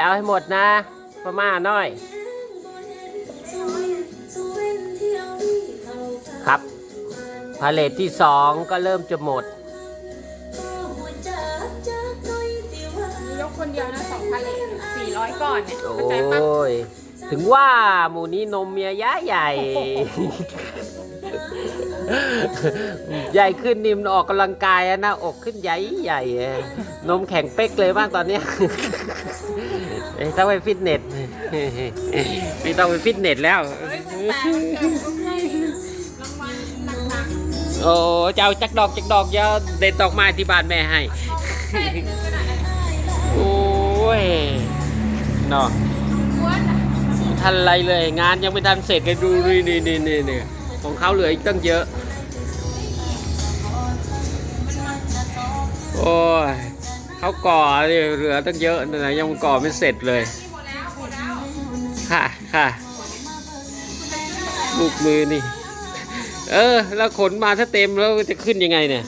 เอาให้หมดนะพม่าน้อย ครับ พาเลทที่สองก็เริ่มจะหมด ยกคนเดียวนะสองพันเลยสี่ร้อยก่อนเนี่ยโอเข้าใจปะ้ย ถึงว่าหมูนี้นมเมียย้าใหญ่ ใหญ่ขึ้นนิมนออกกำลังกายอะหน้าอกขึ้นใหญ่ใหญ่อะนมแข็งเป๊กเลยบ้างตอนเนี้ยเอ้ยต้องไปฟิตเนสไม่ต้องไปฟิตเนสแล้วเฮ้ยมันแปลกมันเกิดต้องให้รางวัลหนักโอ้เจ้าจักดอกจักดอกอยาเด็ดดอกไม้ที่บ้านแม่ให้ๆเส้นหนึงก็ได้โอ้ยเนาะม้วนอะทันไรเลยงานยังไม่ทันเสร็จเลยดูนี่นี่นี่นี่นี่ ของเขาเหลืออีกตั้งเยอะ โอ้ยเขาก่อเหลือตั้งเยอะนะยังก่อไม่เสร็จเลย ค่ะค่ะลูกมือนี่ เออ แล้วขนมาถ้าเต็มแล้วจะขึ้นยังไงเนี่ย